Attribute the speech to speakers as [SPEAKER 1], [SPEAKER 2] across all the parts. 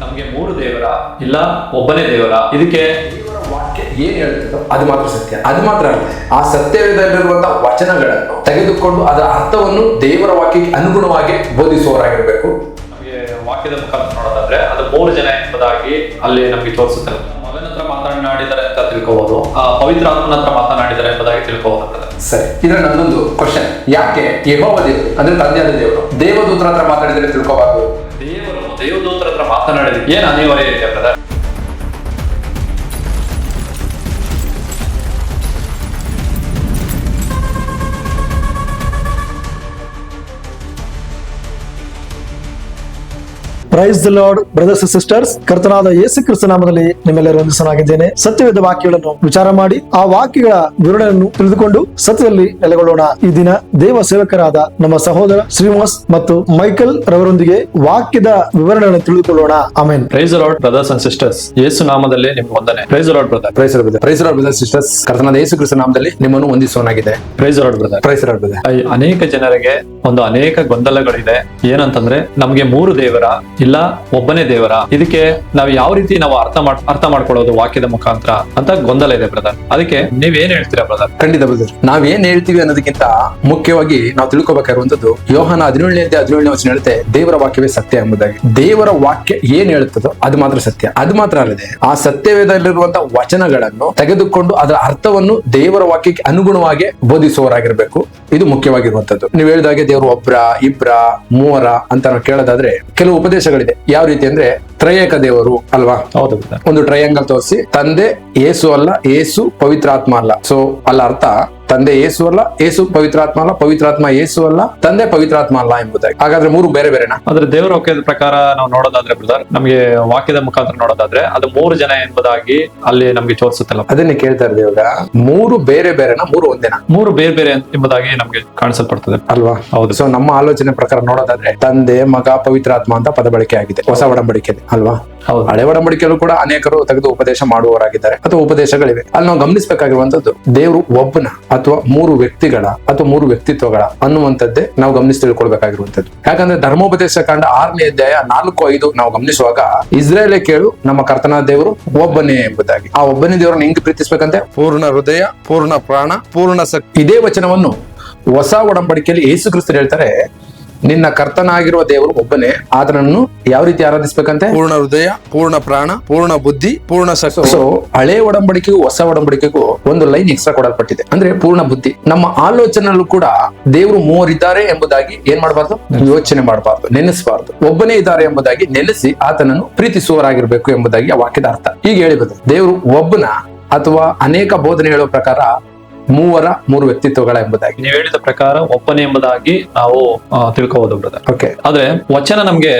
[SPEAKER 1] ನಮಗೆ ಮೂರು ದೇವರ ಇಲ್ಲ ಒಬ್ಬನೇ ದೇವರ. ಇದಕ್ಕೆ
[SPEAKER 2] ವಾಕ್ಯ ಏನ್ ಹೇಳ್ತದೋ ಅದು ಮಾತ್ರ ಸತ್ಯ. ಅದು ಮಾತ್ರ ಆ ಸತ್ಯದಲ್ಲಿರುವಂತಹ ವಚನಗಳನ್ನು ತೆಗೆದುಕೊಂಡು ಅದರ ಅರ್ಥವನ್ನು ದೇವರ ವಾಕ್ಯಕ್ಕೆ ಅನುಗುಣವಾಗಿ ಬೋಧಿಸುವವರಾಗಿರ್ಬೇಕು.
[SPEAKER 1] ನಮಗೆ ವಾಕ್ಯದ ಮುಖಾಂತರ ನೋಡೋದಾದ್ರೆ ಅದು ಮೂರು ಜನ ಎಂಬುದಾಗಿ ಅಲ್ಲಿ ನಮಗೆ ತೋರಿಸುತ್ತೆ. ಮಗನ ಹತ್ರ ಮಾತನಾಡಿದ್ದಾರೆ ಅಂತ ತಿಳ್ಕೋಬಹುದು ಆ ಪವಿತ್ರ ಆತ್ಮನ ಹತ್ರ ಮಾತನಾಡಿದ್ದಾರೆ ಎಂಬುದಾಗಿ ತಿಳ್ಕೋಬಹುದು.
[SPEAKER 2] ಸರಿ ಇದ್ರ ನನ್ನೊಂದು ಕ್ವಶನ್ ಯಾಕೆ? ಯಹೋವ ದೇವರು ಅಂದ್ರೆ ತಂದೆಯಾದ ದೇವರು ದೇವದೂತರ ಹತ್ರ ಮಾತಾಡಿದರೆ ತಿಳ್ಕೋಬಾರ್ದು.
[SPEAKER 1] ಮಾತನಾಡಿದ್ರೆ ಏನ್ ಅನಿವಾರ್ಯ ಇದೆ brother
[SPEAKER 3] praise the lord brothers sisters ಕರ್ತನಾದ ಯೇಸು ಕ್ರಿಸ್ತ ನಾಮದಲ್ಲಿ ನಿಮ್ಮೆಲ್ಲರೂ ವಂದಿಸನಾಗಿದ್ದೇನೆ ಸತ್ಯವೇದ ವಾಕ್ಯಗಳನ್ನು ವಿಚಾರ ಮಾಡಿ ಆ ವಾಕ್ಯಗಳ ವಿವರಣೆಯನ್ನು ತಿಳಿದುಕೊಂಡು ಸತ್ಯದಲ್ಲಿ ನೆಲೆಗೊಳ್ಳೋಣ. ಈ ದಿನ ದೇವ ಸೇವಕರಾದ ನಮ್ಮ ಸಹೋದರ ಶ್ರೀನಿವಾಸ್ ಮತ್ತು ಮೈಕಲ್ ರವರೊಂದಿಗೆ ವಾಕ್ಯದ ವಿವರಣೆಯನ್ನು ತಿಳಿದುಕೊಳ್ಳೋಣ. Amen.
[SPEAKER 1] Praise lord brothers and sisters ಯೇಸು ನಾಮದಲ್ಲಿ ನಿಮ್ಗೆ ವಂದನೆ. Praise lord brother
[SPEAKER 2] praise praise brother sisters ಕರ್ತನಾದ ಯೇಸು ಕ್ರಿಸ್ತ ನಾಮದಲ್ಲಿ ನಿಮ್ಮನ್ನು ವಂದಿಸೋನಾಗಿದೆ
[SPEAKER 1] praise lord brother
[SPEAKER 2] praise brother
[SPEAKER 1] I- ಅನೇಕ ಜನರಿಗೆ ಒಂದು ಅನೇಕ ಗೊಂದಲಗಳಿದೆ. ಏನಂತಂದ್ರೆ ನಮ್ಗೆ ಮೂರು ದೇವರ ಇಲ್ಲ, ಒಬ್ಬನೇ ದೇವರ. ಇದಕ್ಕೆ ನಾವು ಯಾವ ರೀತಿ ನಾವು ಅರ್ಥ ಮಾಡ್, ಅರ್ಥ ಮಾಡ್ಕೊಳ್ಳೋದು ವಾಕ್ಯದ ಮುಖಾಂತರ ಅಂತ ಗೊಂದಲ ಇದೆ ಬ್ರದರ್ ಅದಕ್ಕೆ ನೀವ್ ಏನ್ ಹೇಳ್ತೀರಾ ಬ್ರದರ್
[SPEAKER 2] ಖಂಡಿತ ಬ್ರದರ್ ನಾವ್ ಏನ್ ಹೇಳ್ತೀವಿ ಅನ್ನೋದಕ್ಕಿಂತ ಮುಖ್ಯವಾಗಿ ನಾವು ತಿಳ್ಕೊಬೇಕಾಗಿರುವಂತದ್ದು ಯೋಹನ ಹದಿನೇಳನೇ ಹದಿನೇಳನೇ ವಚನ ಹೇಳುತ್ತೆ, ದೇವರ ವಾಕ್ಯವೇ ಸತ್ಯ ಎಂಬುದಾಗಿ. ದೇವರ ವಾಕ್ಯ ಏನ್ ಹೇಳುತ್ತದೋ ಅದು ಮಾತ್ರ ಸತ್ಯ. ಅದು ಮಾತ್ರ ಅಲ್ಲದೆ ಆ ಸತ್ಯವೇದಲ್ಲಿರುವಂತಹ ವಚನಗಳನ್ನು ತೆಗೆದುಕೊಂಡು ಅದರ ಅರ್ಥವನ್ನು ದೇವರ ವಾಕ್ಯಕ್ಕೆ ಅನುಗುಣವಾಗಿ ಬೋಧಿಸುವವರಾಗಿರ್ಬೇಕು. ಇದು ಮುಖ್ಯವಾಗಿರುವಂತದ್ದು. ನೀವು ಹೇಳಿದಾಗೆ ದೇವರು ಒಬ್ರ ಇಬ್ರ ಮೂವರ ಅಂತ ನಾವು ಕೇಳೋದಾದ್ರೆ ಕೆಲವು ಉಪದೇಶಗಳಿದೆ. ಯಾವ ರೀತಿ ಅಂದ್ರೆ ತ್ರಯೇಕ ದೇವರು ಅಲ್ವಾ?
[SPEAKER 1] ಹೌದು
[SPEAKER 2] ಒಂದು ಟ್ರಯಾಂಗಲ್ ತೋರಿಸಿ ತಂದೆ ಏಸು ಅಲ್ಲ ಏಸು ಪವಿತ್ರಾತ್ಮ ಅಲ್ಲ. ಸೊ ಅಲ್ಲ ಅರ್ಥ. ತಂದೆ ಏಸು ಅಲ್ಲ ಏಸು ಪವಿತ್ರಾತ್ಮ ಅಲ್ಲ ಪವಿತ್ರಾತ್ಮ ಏಸು ಅಲ್ಲ ತಂದೆ ಪವಿತ್ರಾತ್ಮ ಅಲ್ಲ ಎಂಬುದಾಗಿ. ಹಾಗಾದ್ರೆ ಮೂರು ಬೇರೆ ಬೇರೆನಾ?
[SPEAKER 1] ಆದ್ರೆ ದೇವರ ವಾಕ್ಯದ ಪ್ರಕಾರ ನಾವು ನೋಡೋದಾದ್ರೆ ಬ್ರದರ್ ನಮಗೆ ವಾಕ್ಯದ ಮುಖಾಂತರ ನೋಡೋದಾದ್ರೆ ಅದು ಮೂರು ಜನ ಎಂಬುದಾಗಿ ಅಲ್ಲಿ ನಮ್ಗೆ ತೋರಿಸುತ್ತಲ್ಲ.
[SPEAKER 2] ಅದನ್ನೇ ಕೇಳ್ತಾ ದೇವರ ಇವಾಗ. ಮೂರು ಬೇರೆ ಬೇರೆನಾ ಮೂರು ಒಂದೇನಾ?
[SPEAKER 1] ಮೂರು ಬೇರೆ ಬೇರೆ ಎಂಬುದಾಗಿ ನಮ್ಗೆ ಕಾಣಿಸಲ್ಪಡ್ತದೆ.
[SPEAKER 2] ಅಲ್ವಾ?
[SPEAKER 1] ಹೌದು.
[SPEAKER 2] ಸೊ ನಮ್ಮ ಆಲೋಚನೆ ಪ್ರಕಾರ ನೋಡೋದಾದ್ರೆ ತಂದೆ ಮಗ ಪವಿತ್ರಾತ್ಮ ಅಂತ ಪದ ಬಳಕೆ ಆಗಿದೆ. ಹೊಸ ಒಡಂಬಡಿಕೆ ಅಲ್ವಾ?
[SPEAKER 1] ಹೌದು.
[SPEAKER 2] ಹಳೆ ಒಡಂಬಡಿಕೆಯಲ್ಲೂ ಕೂಡ ಅನೇಕರು ತೆಗೆದು ಉಪದೇಶ ಮಾಡುವವರಾಗಿದ್ದಾರೆ. ಅಥವಾ ಉಪದೇಶಗಳಿವೆ. ಅಲ್ಲಿ ನಾವು ಗಮನಿಸಬೇಕಾಗಿರುವಂತದ್ದು ದೇವರು ಒಬ್ಬನ ಅಥವಾ ಮೂರು ವ್ಯಕ್ತಿಗಳ ಅಥವಾ ಮೂರು ವ್ಯಕ್ತಿತ್ವಗಳ ಅನ್ನುವಂಥದ್ದೇ ನಾವು ಗಮನಿಸಿ ತಿಳ್ಕೊಳ್ಬೇಕಾಗಿರುವಂತದ್ದು ಯಾಕಂದ್ರೆ ಧರ್ಮೋಪದೇಶ ಕಾಂಡ ಆರನೇ ಅಧ್ಯಾಯ ನಾಲ್ಕು ಐದು ನಾವು ಗಮನಿಸುವಾಗ ಇಸ್ರೇಲೇ ಕೇಳು ನಮ್ಮ ಕರ್ತನ ದೇವರು ಒಬ್ಬನೇ ಎಂಬುದಾಗಿ. ಆ ಒಬ್ಬನೇ ದೇವರನ್ನು ಹೆಂಗ್ ಪ್ರೀತಿಸ್ಬೇಕಂತೆ? ಪೂರ್ಣ ಹೃದಯ, ಪೂರ್ಣ ಪ್ರಾಣ, ಪೂರ್ಣ ಶಕ್ತಿ. ಇದೇ ವಚನವನ್ನು ಹೊಸ ಒಡಂಬಡಿಕೆಯಲ್ಲಿ ಯೇಸು ಕ್ರಿಸ್ತರು ಹೇಳ್ತಾರೆ ನಿನ್ನ ಕರ್ತನಾಗಿರುವ ದೇವರು ಒಬ್ಬನೇ. ಆತನನ್ನು ಯಾವ ರೀತಿ ಆರಾಧಿಸಬೇಕಂತೆ?
[SPEAKER 4] ಪೂರ್ಣ ಹೃದಯ ಪೂರ್ಣ ಪ್ರಾಣ ಪೂರ್ಣ ಬುದ್ಧಿ ಪೂರ್ಣ
[SPEAKER 2] ಸೊ ಹಳೆ ಒಡಂಬಡಿಕೆಗೂ ಹೊಸ ಒಡಂಬಡಿಕೆಗೂ ಒಂದು ಲೈನ್ ಎಕ್ಸ್ಟ್ರಾ ಕೊಡಲ್ಪಟ್ಟಿದೆ. ಅಂದ್ರೆ ಪೂರ್ಣ ಬುದ್ಧಿ. ನಮ್ಮ ಆಲೋಚನೆಯಲ್ಲೂ ಕೂಡ ದೇವರು ಮೂವರಿದ್ದಾರೆ ಎಂಬುದಾಗಿ ಏನ್ ಮಾಡಬಾರ್ದು? ಯೋಚನೆ ಮಾಡಬಾರ್ದು ನೆನೆಸಬಾರ್ದು. ಒಬ್ಬನೇ ಇದ್ದಾರೆ ಎಂಬುದಾಗಿ ನೆನೆಸಿ ಆತನನ್ನು ಪ್ರೀತಿಸುವರಾಗಿರ್ಬೇಕು ಎಂಬುದಾಗಿ ಆ ವಾಕ್ಯದ ಅರ್ಥ. ಈಗ ಹೇಳಿಬೋದು ದೇವರು ಒಬ್ಬನ ಅಥವಾ ಅನೇಕ ಬೋಧನೆ ಹೇಳುವ ಪ್ರಕಾರ ಮೂವರ ಮೂರು ವ್ಯಕ್ತಿತ್ವಗಳ ಎಂಬುದಾಗಿ.
[SPEAKER 1] ನೀವು ಹೇಳಿದ ಪ್ರಕಾರ ಒಪ್ಪನೆ ಎಂಬುದಾಗಿ ನಾವು ತಿಳ್ಕೋಬಹುದು ಬ್ರದರ್
[SPEAKER 2] ಓಕೆ
[SPEAKER 1] ಆದ್ರೆ ವಚನ ನಮ್ಗೆ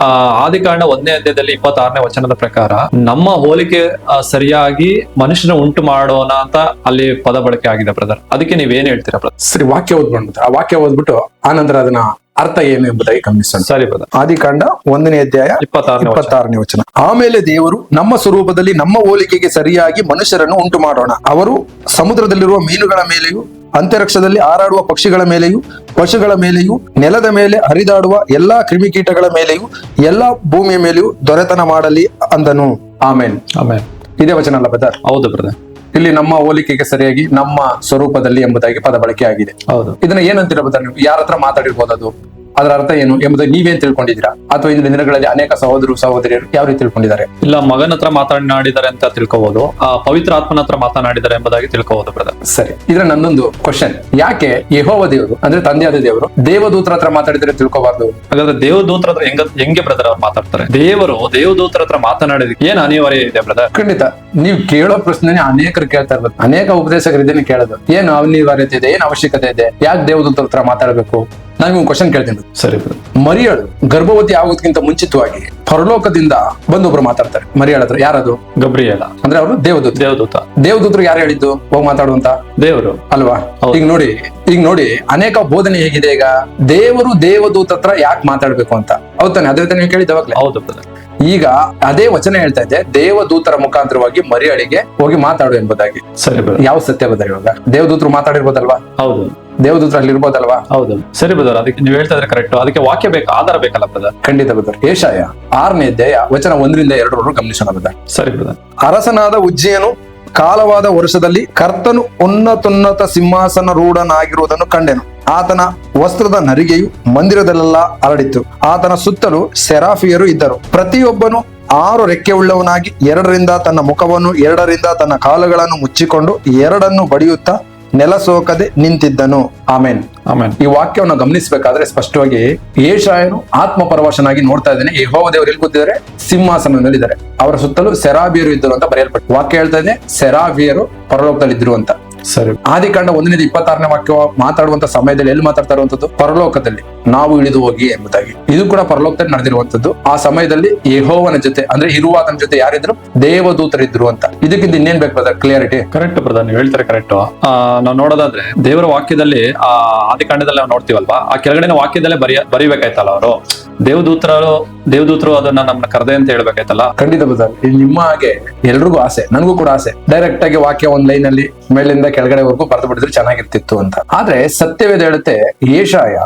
[SPEAKER 1] ಆ ಆದಿಕಾಂಡ ಒಂದನೇ ಅಧ್ಯಾಯದಲ್ಲಿ ಇಪ್ಪತ್ತಾರನೇ ವಚನದ ಪ್ರಕಾರ ನಮ್ಮ ಹೋಲಿಕೆ ಸರಿಯಾಗಿ ಮನುಷ್ಯನ ಉಂಟು ಮಾಡೋಣ ಅಂತ ಅಲ್ಲಿ ಪದ ಬಳಕೆ ಆಗಿದೆ ಬ್ರದರ್ ಅದಕ್ಕೆ ನೀವೇನ್ ಏನ್ ಹೇಳ್ತೀರಾ ಬ್ರದರ್
[SPEAKER 2] ಸರಿ ವಾಕ್ಯ ಓದ್ಬಿಟ್ಟು ಆ ವಾಕ್ಯ ಓದ್ಬಿಟ್ಟು ಆನಂತರ ಅದನ್ನ ಅರ್ಥ ಏನು ಎಂಬುದಾಗಿ ಗಮನಿಸೋಣ.
[SPEAKER 1] ಸರಿ ಬ್ರದರ್
[SPEAKER 2] ಆದಿಕಾಂಡ ಒಂದನೇ ಅಧ್ಯಾಯ
[SPEAKER 1] ಇಪ್ಪತ್ತಾರನೇ ವಚನ.
[SPEAKER 2] ಆಮೇಲೆ ದೇವರು ನಮ್ಮ ಸ್ವರೂಪದಲ್ಲಿ ನಮ್ಮ ಹೋಲಿಕೆಗೆ ಸರಿಯಾಗಿ ಮನುಷ್ಯರನ್ನು ಉಂಟು ಮಾಡೋಣ. ಅವರು ಸಮುದ್ರದಲ್ಲಿರುವ ಮೀನುಗಳ ಮೇಲೆಯೂ ಅಂತರಿಕ್ಷದಲ್ಲಿ ಹಾರಾಡುವ ಪಕ್ಷಿಗಳ ಮೇಲೆಯೂ ಪಶುಗಳ ಮೇಲೆಯೂ ನೆಲದ ಮೇಲೆ ಹರಿದಾಡುವ ಎಲ್ಲಾ ಕ್ರಿಮಿಕೀಟಗಳ ಮೇಲೆಯೂ ಎಲ್ಲಾ ಭೂಮಿಯ ಮೇಲೆಯೂ ದೊರೆತನ ಮಾಡಲಿ ಅಂದನು. ಆಮೇನ್.
[SPEAKER 1] ಆಮೇನ್.
[SPEAKER 2] ಇದೇ ವಚನ ಅಲ್ಲ ಬ್ರದರ್?
[SPEAKER 1] ಹೌದು ಬ್ರದರ್.
[SPEAKER 2] ಇಲ್ಲಿ ನಮ್ಮ ಹೋಲಿಕೆಗೆ ಸರಿಯಾಗಿ ನಮ್ಮ ಸ್ವರೂಪದಲ್ಲಿ ಎಂಬುದಾಗಿ ಪದ ಬಳಕೆ ಆಗಿದೆ.
[SPEAKER 1] ಹೌದು.
[SPEAKER 2] ಇದನ್ನ ಏನಂತಿರಬಹುದು ನೀವು? ಯಾರ ಹತ್ರ ಮಾತಾಡಿರ್ಬೋದು ಅದು? ಅದರ ಅರ್ಥ ಏನು ಎಂಬುದು ನೀವೇನ್ ತಿಳ್ಕೊಂಡಿದ್ದೀರಾ? ಅಥವಾ ಇಂದಿನ ದಿನಗಳಲ್ಲಿ ಅನೇಕ ಸಹೋದರು ಸಹೋದರಿಯರು ಯಾವ ರೀತಿ ತಿಳ್ಕೊಂಡಿದ್ದಾರೆ?
[SPEAKER 1] ಇಲ್ಲ ಮಗನ ಹತ್ರ ಮಾತನಾಡಿದ್ದಾರೆ ಅಂತ ತಿಳ್ಕೋಬಹುದು ಆ ಪವಿತ್ರ ಆತ್ಮನ ಹತ್ರ ಮಾತನಾಡಿದ್ದಾರೆ ಎಂಬುದಾಗಿ ತಿಳ್ಕೋಬಹುದು ಬ್ರದರ್
[SPEAKER 2] ಸರಿ ಇದ್ರ ನಂದೊಂದು ಕ್ವಶನ್ ಯಾಕೆ ಯಹೋವ ದೇವರು ಅಂದ್ರೆ ತಂದೆಯಾದ ದೇವರು ದೇವದೂತರ ಹತ್ರ ಮಾತಾಡಿದ್ರೆ ತಿಳ್ಕೋಬಾರ್ದು?
[SPEAKER 1] ಹಾಗಾದ್ರೆ ದೇವದೂತರ ಹತ್ರ ಹೆಂಗ ಹೆಂಗೆ ಬ್ರದರ್ ಅವ್ರು ಮಾತಾಡ್ತಾರೆ? ದೇವರು ದೇವದೂತರ ಹತ್ರ ಮಾತನಾಡಿದ ಏನ್ ಅನಿವಾರ್ಯ ಇದೆ ಬ್ರದರ್
[SPEAKER 2] ಖಂಡಿತ. ನೀವು ಕೇಳೋ ಪ್ರಶ್ನೆ ಅನೇಕರು ಕೇಳ್ತಾ ಇರ್ಬೋದು ಅನೇಕ ಉಪದೇಶಕರು ಇದನ್ನ ಕೇಳೋದು. ಏನು ಅನಿವಾರ್ಯತೆ ಇದೆ ಏನ್ ಅವಶ್ಯಕತೆ ಇದೆ? ಯಾಕೆ ದೇವದೂತರ ಹತ್ರ ಮಾತಾಡಬೇಕು? ನಾನು ಒಂದು ಕ್ವಶನ್ ಕೇಳ್ತೀನಿ.
[SPEAKER 1] ಸರಿ
[SPEAKER 2] ಮರಿಯಳು ಗರ್ಭವತಿ ಆಗೋದಕ್ಕಿಂತ ಮುಂಚಿತವಾಗಿ ಪರಲೋಕದಿಂದ ಬಂದೊಬ್ರು ಮಾತಾಡ್ತಾರೆ. ಮರಿಯಳ ಹತ್ರ ಯಾರದು?
[SPEAKER 1] ಗಬ್ರಿಯಲ.
[SPEAKER 2] ಅಂದ್ರೆ ಅವರು ದೇವದೂತ.
[SPEAKER 1] ದೇವದೂತ.
[SPEAKER 2] ದೇವದೂತರು ಯಾರು ಹೇಳಿದ್ದು? ಹೋಗಿ ಮಾತಾಡುವಂತ
[SPEAKER 1] ದೇವರು.
[SPEAKER 2] ಅಲ್ವಾ. ಈಗ ನೋಡಿ ಈಗ ನೋಡಿ ಅನೇಕ ಬೋಧನೆ ಹೇಗಿದೆ ಈಗ. ದೇವರು ದೇವದೂತ ಹತ್ರ ಯಾಕೆ ಮಾತಾಡ್ಬೇಕು ಅಂತ. ಹೌದ್ ತಾನೆ? ಅದೇ ತಾನೇ ನೀವು ಕೇಳಿದವಾಗ್ಲೇ
[SPEAKER 1] ಹೌದು
[SPEAKER 2] ಈಗ ಅದೇ ವಚನ ಹೇಳ್ತಾ ಇದೆ ದೇವದೂತರ ಮುಖಾಂತರವಾಗಿ ಮರಿಯಳಿಗೆ ಹೋಗಿ ಮಾತಾಡು ಎಂಬುದಾಗಿ.
[SPEAKER 1] ಸರಿ
[SPEAKER 2] ಯಾವ ಸತ್ಯ ಬದರ್ ಇವಾಗ? ದೇವದೂತರು ಮಾತಾಡಿರ್ಬೋದಲ್ವಾ?
[SPEAKER 1] ಹೌದು.
[SPEAKER 2] ದೇವದೂತರ ಅಲ್ಲಿ ಇರ್ಬೋದಲ್ವಾ?
[SPEAKER 1] ಹೌದು. ಸರಿ ಬ್ರದರ್ ಅದಕ್ಕೆ ನೀವು ಹೇಳ್ತಾ ಇದ್ರೆ ಕರೆಕ್ಟ್ ಅದಕ್ಕೆ ವಾಕ್ಯ ಬೇಕು ಆಧಾರ ಬೇಕಲ್ಲ ಬ್ರದರ್?
[SPEAKER 2] ಖಂಡಿತ ಬ್ರದರ್. ಏಷಾಯ ಆರನೇ ಅಧ್ಯಾಯ ವಚನ ಒಂದರಿಂದ ಎರಡರವರೆಗೂ ಗಮನಿಸೋಣ ಬ್ರದರ್.
[SPEAKER 1] ಸರಿ ಬ್ರದರ್.
[SPEAKER 2] ಅರಸನಾದ ಉಜ್ಜಯನು ಕಾಲವಾದ ವರ್ಷದಲ್ಲಿ ಕರ್ತನು ಉನ್ನತೋನ್ನತ ಸಿಂಹಾಸನ ರೂಢನಾಗಿರುವುದನ್ನು ಕಂಡೆನು. ಆತನ ವಸ್ತ್ರದ ನರಿಗೆಯು ಮಂದಿರದಲ್ಲೆಲ್ಲ ಹರಡಿತ್ತು ಆತನ ಸುತ್ತಲೂ ಸೆರಾಫಿಯರು ಇದ್ದರು. ಪ್ರತಿಯೊಬ್ಬನು ಆರು ರೆಕ್ಕೆ ಉಳ್ಳವನಾಗಿ ಎರಡರಿಂದ ತನ್ನ ಮುಖವನ್ನು ಎರಡರಿಂದ ತನ್ನ ಕಾಲುಗಳನ್ನು ಮುಚ್ಚಿಕೊಂಡು ಎರಡನ್ನು ಬಡಿಯುತ್ತಾ ನೆಲ ಸೋಕದೆ ನಿಂತಿದ್ದನು. ಆಮೇನ್.
[SPEAKER 1] ಆಮೇನ್.
[SPEAKER 2] ಈ ವಾಕ್ಯವನ್ನು ಗಮನಿಸಬೇಕಾದ್ರೆ ಸ್ಪಷ್ಟವಾಗಿ ಏಷಾಯನು ಆತ್ಮ ಪರವಶನಾಗಿ ನೋಡ್ತಾ ಇದ್ದಾನೆ. ಯೆಹೋವ ದೇವರು ಎಲ್ಲಿ ಕೂತಿದ್ದಾರೆ? ಸಿಂಹಾಸನದಲ್ಲಿದ್ದಾರೆ. ಅವರ ಸುತ್ತಲೂ ಸೆರಾಬಿಯರು ಇದ್ದರು ಅಂತ ಬರೆಯಲ್ಪಟ್ಟು ವಾಕ್ಯ ಹೇಳ್ತಾ ಇದೆ ಸೆರಾಬಿಯರು ಪರಲೋಕದಲ್ಲಿ ಇದ್ರು ಅಂತ.
[SPEAKER 1] ಸರಿ.
[SPEAKER 2] ಆದಿಕಾಂಡ ಒಂದನೇದು ಇಪ್ಪತ್ತಾರನೇ ವಾಕ್ಯ ಮಾತಾಡುವಂತ ಸಮಯದಲ್ಲಿ ಎಲ್ಲಿ ಮಾತಾಡ್ತಾ ಇರುವಂತದ್ದು? ಪರಲೋಕದಲ್ಲಿ ನಾವು ಇಳಿದು ಹೋಗಿ ಎಂಬುದಾಗಿ. ಇದು ಕೂಡ ಪರಲೋಕದಲ್ಲಿ ನಡೆದಿರುವಂತದ್ದು. ಆ ಸಮಯದಲ್ಲಿ ಯಹೋವನ ಜೊತೆ, ಅಂದ್ರೆ ಇರುವಾತನ ಜೊತೆ ಯಾರಿದ್ರು? ದೇವದೂತರಿದ್ರು ಅಂತ. ಇದಕ್ಕಿಂತ ಇನ್ನೇನ್ ಬೇಕು ಬ್ರದರ್ ಕ್ಲಿಯರಿಟಿ
[SPEAKER 1] ಕರೆಕ್ಟ್ ನೀವು ಹೇಳ್ತಾರೆ ಕರೆಕ್ಟ್ ನಾವು ನೋಡೋದಾದ್ರೆ ದೇವರ ವಾಕ್ಯದಲ್ಲಿ, ಆ, ಆದಿಕಾಂಡದಲ್ಲಿ ನಾವು ನೋಡ್ತೀವಲ್ವಾ? ಆ ಕೆಳಗಡೆ ವಾಕ್ಯದಲ್ಲೇ ಬರಿಯ, ಬರಿಬೇಕಾಯ್ತಲ್ಲ ಅವರು. ದೇವದೂತರು ದೇವದೂತರು ಅದನ್ನ ನಮ್ಮನ್ನ ಕರೆದೆ ಅಂತ ಹೇಳ್ಬೇಕಾಯ್ತಲ್ಲ?
[SPEAKER 2] ಖಂಡಿತ ಬ್ರದರ್ ನಿಮ್ಮ ಹಾಗೆ ಎಲ್ರಿಗೂ ಆಸೆ, ನನಗೂ ಕೂಡ ಆಸೆ. ಡೈರೆಕ್ಟ್ ಆಗಿ ವಾಕ್ಯ ಒಂದ್ ಲೈನ್ ಅಲ್ಲಿ ಮೇಲಿಂದ ಕೆಳಗಡೆವರೆಗೂ ಬರೆದು ಬಿಡಿದ್ರೆ ಚೆನ್ನಾಗಿರ್ತಿತ್ತು ಅಂತ. ಆದ್ರೆ ಸತ್ಯವೇದ ಹೇಳುತ್ತೆ, ಏಷಾಯ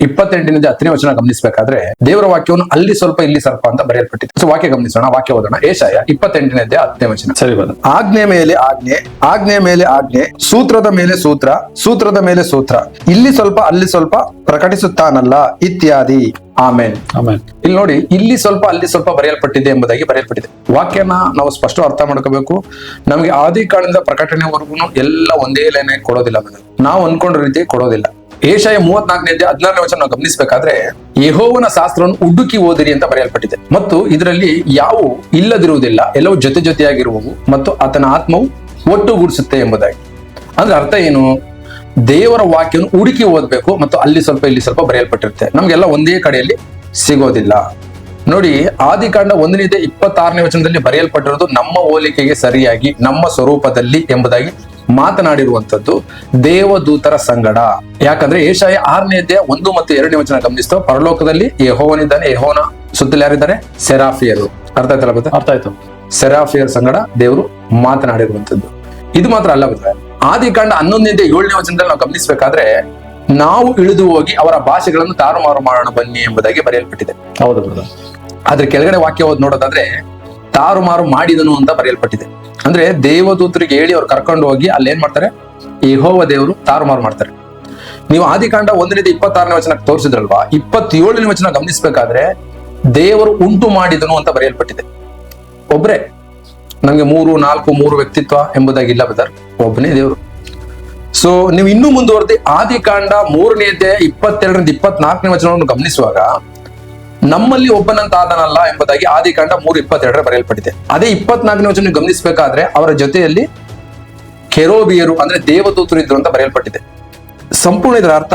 [SPEAKER 2] ಇಪ್ಪತ್ತೆಂಟರಿಂದ ಹತ್ತನೇ ವಚನ ಗಮನಿಸಬೇಕಾದ್ರೆ ದೇವರ ವಾಕ್ಯವನ್ನು ಅಲ್ಲಿ ಸ್ವಲ್ಪ ಇಲ್ಲಿ ಸ್ವಲ್ಪ ಅಂತ ಬರೆಯಲ್ಪಟ್ಟಿದೆ ಸೊ ವಾಕ್ಯ ಗಮನಿಸೋಣ ವಾಕ್ಯ ಓದೋಣ. ಏಷಾಯ ಇಪ್ಪತ್ತೆಂಟನೇದೇ ಹತ್ತನೇ ವಚನ.
[SPEAKER 1] ಸರಿ
[SPEAKER 2] ಆಜ್ಞೆ ಮೇಲೆ ಆಜ್ಞೆ ಆಜ್ಞೆ ಮೇಲೆ ಆಜ್ಞೆ ಸೂತ್ರದ ಮೇಲೆ ಸೂತ್ರ ಸೂತ್ರದ ಮೇಲೆ ಸೂತ್ರ. ಇಲ್ಲಿ ಸ್ವಲ್ಪ ಅಲ್ಲಿ ಸ್ವಲ್ಪ ಪ್ರಕಟಿಸುತ್ತಾನಲ್ಲ ಇತ್ಯಾದಿ. ಆಮೇನ್.
[SPEAKER 1] ಆಮೇಲೆ
[SPEAKER 2] ಇಲ್ಲಿ ನೋಡಿ ಇಲ್ಲಿ ಸ್ವಲ್ಪ ಅಲ್ಲಿ ಸ್ವಲ್ಪ ಬರೆಯಲ್ಪಟ್ಟಿದೆ ಎಂಬುದಾಗಿ ಬರೆಯಲ್ಪಟ್ಟಿದೆ. ವಾಕ್ಯನ ನಾವು ಸ್ಪಷ್ಟ ಅರ್ಥ ಮಾಡ್ಕೋಬೇಕು. ನಮಗೆ ಆದಿ ಕಾಲದಿಂದ ಪ್ರಕಟಣೆವರೆಗೂ ಎಲ್ಲ ಒಂದೇ ಲೈನ್ ಕೊಡೋದಿಲ್ಲ. ನಾವು ಅನ್ಕೊಂಡ ರೀತಿ ಕೊಡೋದಿಲ್ಲ. ಏಷಾಯ ಮೂವತ್ನಾಲ್ಕನೇ ಹದಿನಾರನೇ ವಚನ ನಾವು ಗಮನಿಸಬೇಕಾದ್ರೆ, ಯಹೋವನ ಶಾಸ್ತ್ರವನ್ನು ಹುಡುಕಿ ಓದಿರಿ ಅಂತ ಬರೆಯಲ್ಪಟ್ಟಿದೆ. ಮತ್ತು ಇದರಲ್ಲಿ ಯಾವು ಇಲ್ಲದಿರುವುದಿಲ್ಲ, ಎಲ್ಲವೂ ಜೊತೆ ಜೊತೆಯಾಗಿರುವವು ಮತ್ತು ಆತನ ಆತ್ಮವು ಒಟ್ಟುಗೂಡಿಸುತ್ತೆ ಎಂಬುದಾಗಿ. ಅಂದ್ರೆ ಅರ್ಥ ಏನು? ದೇವರ ವಾಕ್ಯವನ್ನು ಹುಡುಕಿ ಓದಬೇಕು ಮತ್ತು ಅಲ್ಲಿ ಸ್ವಲ್ಪ, ಇಲ್ಲಿ ಸ್ವಲ್ಪ ಬರೆಯಲ್ಪಟ್ಟಿರುತ್ತೆ. ನಮ್ಗೆಲ್ಲ ಒಂದೇ ಕಡೆಯಲ್ಲಿ ಸಿಗೋದಿಲ್ಲ. ನೋಡಿ, ಆದಿಕಾಂಡ ಒಂದನೇದೇ ಇಪ್ಪತ್ತಾರನೇ ವಚನದಲ್ಲಿ ಬರೆಯಲ್ಪಟ್ಟಿರೋದು ನಮ್ಮ ಹೋಲಿಕೆಗೆ ಸರಿಯಾಗಿ, ನಮ್ಮ ಸ್ವರೂಪದಲ್ಲಿ ಎಂಬುದಾಗಿ ಮಾತನಾಡಿರುವಂತದ್ದು ದೇವದೂತರ ಸಂಗಡ. ಯಾಕಂದ್ರೆ ಏಷಾಯ ಆರನೇ ಅಧ್ಯಾಯ ಒಂದು ಮತ್ತು ಎರಡನೇ ವಚನ ಗಮನಿಸ್ತು ಪರಲೋಕದಲ್ಲಿ ಯಹೋವನಿದ್ದಾನೆ ಯಹೋನ ಸುತ್ತಲೂ ಯಾರಿದ್ದಾರೆ? ಸೆರಾಫಿಯರು. ಅರ್ಥ ಆಯ್ತಲ್ಲ ಬದ
[SPEAKER 1] ಅರ್ಥ ಆಯ್ತು.
[SPEAKER 2] ಸೆರಾಫಿಯರ್ ಸಂಗಡ ದೇವರು ಮಾತನಾಡಿರುವಂತದ್ದು ಇದು ಮಾತ್ರ ಅಲ್ಲ ಬದ್ರೆ ಆದಿಕಾಂಡ ಹನ್ನೊಂದನೇ ಏಳನೇ ವಚನದಲ್ಲಿ ನಾವು ಗಮನಿಸಬೇಕಾದ್ರೆ ನಾವು ಇಳಿದು ಹೋಗಿ ಅವರ ಭಾಷೆಗಳನ್ನು ತಾರುಮಾರು ಮಾಡೋಣ ಬನ್ನಿ ಎಂಬುದಾಗಿ ಬರೆಯಲ್ಪಟ್ಟಿದೆ.
[SPEAKER 1] ಹೌದು
[SPEAKER 2] ಆದ್ರೆ ಕೆಳಗಡೆ ವಾಕ್ಯ ಓದ್ ನೋಡೋದಾದ್ರೆ ತಾರುಮಾರು ಮಾಡಿದನು ಅಂತ ಬರೆಯಲ್ಪಟ್ಟಿದೆ. ಅಂದ್ರೆ ದೇವದೂತರಿಗೆ ಹೇಳಿ ಅವ್ರು ಕರ್ಕೊಂಡು ಹೋಗಿ ಅಲ್ಲಿ ಏನ್ ಮಾಡ್ತಾರೆ? ಯೆಹೋವ ದೇವರು ತಾರುಮಾರು ಮಾಡ್ತಾರೆ. ನೀವು ಆದಿಕಾಂಡ ಒಂದನೇದ ಇಪ್ಪತ್ತಾರನೇ ವಚನಕ್ಕೆ ತೋರಿಸಿದ್ರಲ್ವಾ? ಇಪ್ಪತ್ತೇಳನೇ ವಚನ ಗಮನಿಸಬೇಕಾದ್ರೆ ದೇವರು ಉಂಟು ಮಾಡಿದನು ಅಂತ ಬರೆಯಲ್ಪಟ್ಟಿದೆ. ಒಬ್ರೆ ನಮ್ಗೆ ಮೂರು, ನಾಲ್ಕು, ಮೂರು ವ್ಯಕ್ತಿತ್ವ ಎಂಬುದಾಗಿಲ್ಲ ಬದರ್ ಒಬ್ಬನೇ ದೇವರು. ಸೊ ನೀವು ಇನ್ನೂ ಮುಂದುವರೆದಿ ಆದಿಕಾಂಡ ಮೂರನೇ ಅಧ್ಯಾಯ ಇಪ್ಪತ್ತೆರಡರಿಂದ ಇಪ್ಪತ್ನಾಲ್ಕನೇ ವಚನವನ್ನು ಗಮನಿಸುವಾಗ ನಮ್ಮಲ್ಲಿ ಒಬ್ಬನಂತಾದನಲ್ಲ ಎಂಬುದಾಗಿ ಆದಿಕಾಂಡ ಮೂರು ಇಪ್ಪತ್ತೆರಡರ ಬರೆಯಲ್ಪಟ್ಟಿದೆ. ಅದೇ ಇಪ್ಪತ್ನಾಲ್ಕನೇ ವಚನ ಗಮನಿಸಬೇಕಾದ್ರೆ ಅವರ ಜೊತೆಯಲ್ಲಿ ಕೆರೋಬಿಯರು ಅಂದ್ರೆ ದೇವದೂತರು ಇದ್ರು ಅಂತ ಬರೆಯಲ್ಪಟ್ಟಿದೆ. ಸಂಪೂರ್ಣ ಇದರ ಅರ್ಥ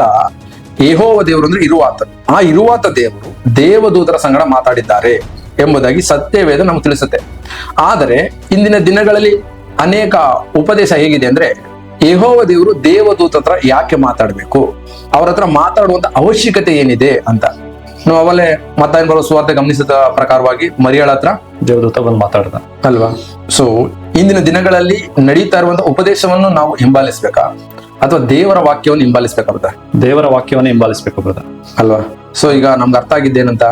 [SPEAKER 2] ಏಹೋವ ದೇವರು ಅಂದ್ರೆ ಇರುವಾತ. ಆ ಇರುವಾತ ದೇವರು ದೇವದೂತರ ಸಂಗಡ ಮಾತಾಡಿದ್ದಾರೆ ಎಂಬುದಾಗಿ ಸತ್ಯವೇದ ನಮ್ಗೆ ತಿಳಿಸುತ್ತೆ. ಆದರೆ ಇಂದಿನ ದಿನಗಳಲ್ಲಿ ಅನೇಕ ಉಪದೇಶ ಹೇಗಿದೆ ಅಂದ್ರೆ ಯೆಹೋವ ದೇವರು ದೇವದೂತ ಯಾಕೆ ಮಾತಾಡಬೇಕು? ಅವ್ರ ಹತ್ರ ಮಾತಾಡುವಂತ ಅವಶ್ಯಕತೆ ಏನಿದೆ ಅಂತ. ನಾವು ಅವಲೇ ಮತ್ತಾಯನ್ ಬರೋ ಸುವಾರ್ತೆ ಗಮನಿಸಿದ ಪ್ರಕಾರವಾಗಿ ಮರಿಯಾಳ ಹತ್ರ
[SPEAKER 1] ದೇವದೂತ ಬಂದು ಮಾತಾಡ್ದ.
[SPEAKER 2] ಅಲ್ವಾ? ಸೊ ಇಂದಿನ ದಿನಗಳಲ್ಲಿ ನಡೀತಾ ಇರುವಂತಹ ಉಪದೇಶವನ್ನು ನಾವು ಹಿಂಬಾಲಿಸ್ಬೇಕಾ? ಅಥವಾ ದೇವರ ವಾಕ್ಯವನ್ನು ಹಿಂಬಾಲಿಸ್ಬೇಕಾಗುತ್ತೆ
[SPEAKER 1] ದೇವರ ವಾಕ್ಯವನ್ನು ಹಿಂಬಾಲಿಸ್ಬೇಕು ಬ್ರದರ್
[SPEAKER 2] ಅಲ್ವಾ? ಸೊ ಈಗ ನಮ್ಗೆ ಅರ್ಥ ಆಗಿದ್ದೇನಂತ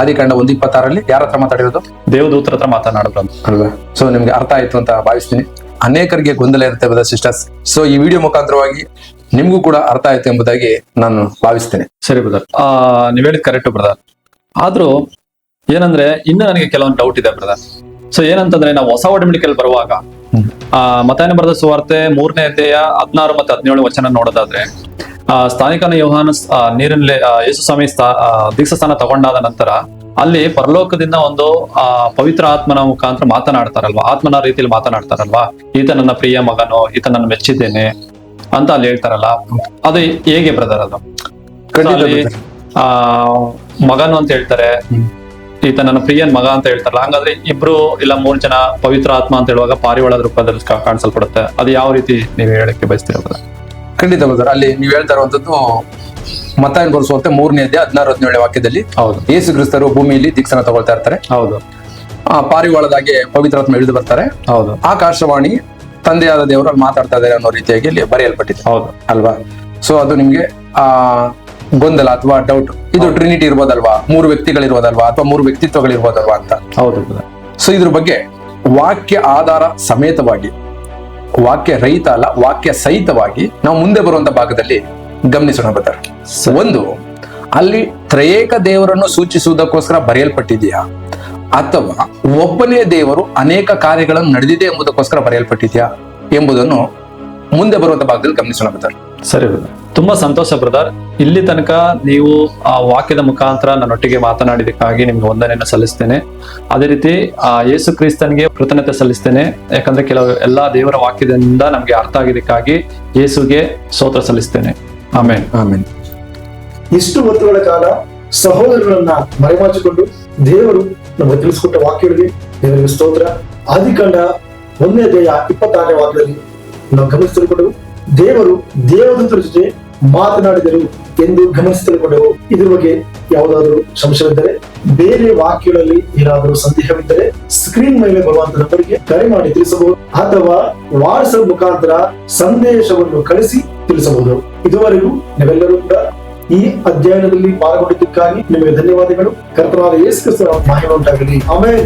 [SPEAKER 2] ಆದಿಕಾಂಡ ಒಂದು ಇಪ್ಪತ್ತಾರಲ್ಲಿ ಯಾರ ಹತ್ರ ಮಾತಾಡಿರೋದು?
[SPEAKER 1] ದೇವದೂತರ ಹತ್ರ ಮಾತನಾಡೋದು
[SPEAKER 2] ಅಲ್ವಾ? ಸೊ ನಿಮ್ಗೆ ಅರ್ಥ ಆಯ್ತು ಅಂತ ಭಾವಿಸ್ತೀನಿ. ಅನೇಕರಿಗೆ ಗೊಂದಲ ಇರುತ್ತೆ ಬ್ರದರ್ ಸಿಸ್ಟರ್ಸ್ ಸೊ ಈ ವಿಡಿಯೋ ಮುಖಾಂತರವಾಗಿ ನಿಮ್ಗೂ ಕೂಡ ಅರ್ಥ ಆಯ್ತು ಎಂಬುದಾಗಿ ನಾನು ಭಾವಿಸ್ತೇನೆ.
[SPEAKER 1] ಸರಿ ಬ್ರದರ್ ಆ, ನೀವ್ ಕರೆಕ್ಟ್ ಬ್ರದರ್ ಆದ್ರೂ ಏನಂದ್ರೆ ಇನ್ನು ನನಗೆ ಕೆಲವೊಂದು ಡೌಟ್ ಇದೆ ಬ್ರದರ್ ಸೊ ಏನಂತಂದ್ರೆ ನಾವು ಹೊಸ ಒಡಂಬಡಿಕೆಯಲ್ಲಿ ಬರುವಾಗ, ಆ ಮತಾಯನ ಬರೆದ ಸುವಾರ್ತೆ ಮೂರನೇ ಅಧ್ಯಾಯ ಹದಿನಾರು ಮತ್ತೆ ಹದಿನೇಳು ವಚನ ನೋಡೋದಾದ್ರೆ, ಆ, ಸ್ಥಾನಿಕನ ಯೋಹಾನ ನೀರಿನಲ್ಲಿ ಯೇಸು ಸ್ವಾಮಿ ದೀಕ್ಷ ಸ್ಥಾನ ತಗೊಂಡಾದ ನಂತರ ಅಲ್ಲಿ ಪರಲೋಕದಿಂದ ಒಂದು, ಆ, ಪವಿತ್ರ ಆತ್ಮನ ಮುಖಾಂತರ ಮಾತನಾಡ್ತಾರಲ್ವಾ? ಆತ್ಮನ ರೀತಿಯಲ್ಲಿ ಮಾತನಾಡ್ತಾರಲ್ವಾ? ಈತ ನನ್ನ ಪ್ರಿಯ ಮಗನು, ಈತ ನನ್ನ ಮೆಚ್ಚಿದ್ದೇನೆ ಅಂತ ಅಲ್ಲಿ ಹೇಳ್ತಾರಲ್ಲ. ಅದು ಹೇಗೆ ಬ್ರದರ್ ಅದು? ಅಲ್ಲಿ, ಆ ಮಗನು ಅಂತ ಹೇಳ್ತಾರೆ. ಈತ ನನ್ನ ಪ್ರಿಯನ್ ಮಗ ಅಂತ ಹೇಳ್ತಾರಲ್ಲ. ಹಂಗಾದ್ರೆ ಇಬ್ರು ಇಲ್ಲ ಮೂರ್ ಜನ ಪವಿತ್ರ ಆತ್ಮ ಅಂತ ಹೇಳುವಾಗ ಪಾರಿವಾಳದ ರೂಪದಲ್ಲಿ ಕಾಣಿಸಲ್ಪಡುತ್ತೆ. ಅದು ಯಾವ ರೀತಿ ನೀವು ಹೇಳಕ್ಕೆ ಬಯಸ್ತೀರ?
[SPEAKER 2] ಖಂಡಿತ ಬ್ರದರ್ ಅಲ್ಲಿ ನೀವು ಹೇಳ್ತಾ ಇರುವಂತದ್ದು ಮತ ಬರೆಸುವಂತೆ ಮೂರನೇ ಅಧ್ಯಾಯ ಹದಿನಾರು ಹದಿನೇಳು ವಾಕ್ಯದಲ್ಲಿ
[SPEAKER 1] ಹೌದು.
[SPEAKER 2] ಯೇಸು ಕ್ರಿಸ್ತರು ಭೂಮಿಯಲ್ಲಿ ದೀಕ್ಷಣ ತಗೊಳ್ತಾ ಇರ್ತಾರೆ.
[SPEAKER 1] ಹೌದು.
[SPEAKER 2] ಆ ಪಾರಿವಾಳದಾಗೆ ಪವಿತ್ರಾತ್ಮ ಇಳಿದು ಬರ್ತಾರೆ.
[SPEAKER 1] ಹೌದು.
[SPEAKER 2] ಆಕಾಶವಾಣಿ ತಂದೆಯಾದ ದೇವರು ಅಲ್ಲಿ ಮಾತಾಡ್ತಾ ಇದ್ದಾರೆ ಅನ್ನೋ ರೀತಿಯಾಗಿ ಇಲ್ಲಿ ಬರೆಯಲ್ಪಟ್ಟಿದೆ.
[SPEAKER 1] ಹೌದು.
[SPEAKER 2] ಅಲ್ವಾ? ಸೊ ಅದು ನಿಮ್ಗೆ ಆ ಗೊಂದಲ ಅಥವಾ ಡೌಟ್ ಇದು ಟ್ರಿನಿಟಿ ಇರ್ಬೋದಲ್ವಾ? ಮೂರು ವ್ಯಕ್ತಿಗಳಿರ್ಬೋದಲ್ವಾ? ಅಥವಾ ಮೂರು ವ್ಯಕ್ತಿತ್ವಗಳಿರ್ಬೋದಲ್ವಾ ಅಂತ?
[SPEAKER 1] ಹೌದು.
[SPEAKER 2] ಸೊ ಇದ್ರ ಬಗ್ಗೆ ವಾಕ್ಯ ಆಧಾರ ಸಮೇತವಾಗಿ ವಾಕ್ಯ ರಹಿತ ಅಲ್ಲ ವಾಕ್ಯ ಸಹಿತವಾಗಿ ನಾವು ಮುಂದೆ ಬರುವಂತ ಭಾಗದಲ್ಲಿ ಗಮನಿಸೋಣ ಬರ್ತಾರೆ ಒಂದು ಅಲ್ಲಿ ತ್ರಯೇಕ ದೇವರನ್ನು ಸೂಚಿಸುವುದಕ್ಕೋಸ್ಕರ ಬರೆಯಲ್ಪಟ್ಟಿದೆಯಾ? ಅಥವಾ ಒಬ್ಬನೇ ದೇವರು ಅನೇಕ ಕಾರ್ಯಗಳನ್ನು ನಡೆದಿದೆ ಎಂಬುದಕ್ಕೋಸ್ಕರ ಬರೆಯಲ್ಪಟ್ಟಿದೆಯಾ ಎಂಬುದನ್ನು ಮುಂದೆ ಬರುವಂತ ಭಾಗದಲ್ಲಿ ಗಮನಿಸೋಣ ಬ್ರದರ್.
[SPEAKER 1] ಸರಿ ತುಂಬಾ ಸಂತೋಷ ಬ್ರದರ್. ಇಲ್ಲಿ ತನಕ ನೀವು ಆ ವಾಕ್ಯದ ಮುಖಾಂತರ ನನ್ನೊಟ್ಟಿಗೆ ಮಾತನಾಡಿದಕ್ಕಾಗಿ ನಿಮ್ಗೆ ವಂದನೆಯನ್ನು ಸಲ್ಲಿಸ್ತೇನೆ. ಅದೇ ರೀತಿ ಆ ಯೇಸು ಕ್ರಿಸ್ತನ್ಗೆ ಕೃತಜ್ಞತೆ ಸಲ್ಲಿಸ್ತೇನೆ. ಯಾಕಂದ್ರೆ ಕೆಲವು ಎಲ್ಲಾ ದೇವರ ವಾಕ್ಯದಿಂದ ನಮ್ಗೆ ಅರ್ಥ ಆಗಿದ್ದಕ್ಕಾಗಿ ಯೇಸುಗೆ ಸ್ತೋತ್ರ ಸಲ್ಲಿಸ್ತೇನೆ. ಆಮೇಲೆ
[SPEAKER 2] ಆಮೇಲೆ
[SPEAKER 3] ಇಷ್ಟು ಹೊತ್ತುಗಳ ಕಾಲ ಸಹೋದರರನ್ನ ಮರೆಮಾಚಿಕೊಂಡು ದೇವರು ನಮಗೆ ತಿಳಿಸಿಕೊಟ್ಟ ವಾಕ್ಯಗಳಿಗೆ ದೇವರಿಗೆ ಸ್ತೋತ್ರ. ಆದಿಕಾಂಡ ಒಂದನೇ ದೇಹ ಇಪ್ಪತ್ತಾರನೇ ವಾಕ್ಯದಲ್ಲಿ ನಾವು ಗಮನಿಸಿ ದೇವರು ದೇವದೂತರ ಜೊತೆ ಮಾತನಾಡಿದರು ಎಂದು ಗಮನಿಸಿ ತಿಳ್ಕೊಂಡೆವು. ಇದ್ರ ಬಗ್ಗೆ ಯಾವುದಾದ್ರೂ ಸಂಶಯವಿದ್ದರೆ, ಬೇರೆ ವಾಕ್ಯಗಳಲ್ಲಿ ಏನಾದರೂ ಸಂದೇಹವಿದ್ದರೆ ಸ್ಕ್ರೀನ್ ಮೇಲೆ ಬರುವಂತಹ ನಂಬರಿಗೆ ಕರೆ ಮಾಡಿ ತಿಳಿಸಬಹುದು. ಅಥವಾ ವಾಟ್ಸ್ಆಪ್ ಮುಖಾಂತರ ಸಂದೇಶವನ್ನು ಕಳಿಸಿ ತಿಳಿಸಬಹುದು. ಇದುವರೆಗೂ ನೀವೆಲ್ಲರೂ ಕೂಡ ಈ ಅಧ್ಯಯನದಲ್ಲಿ ಪಾಲ್ಗೊಂಡಿದ್ದಕ್ಕಾಗಿ ನಿಮಗೆ ಧನ್ಯವಾದಗಳು. ಕರ್ತನಾದ ಯೇಸು ಕ್ರಿಸ್ತನ ಮಹಿಮೆ ಉಂಟಾಗಲಿ ಆಮೇಲೆ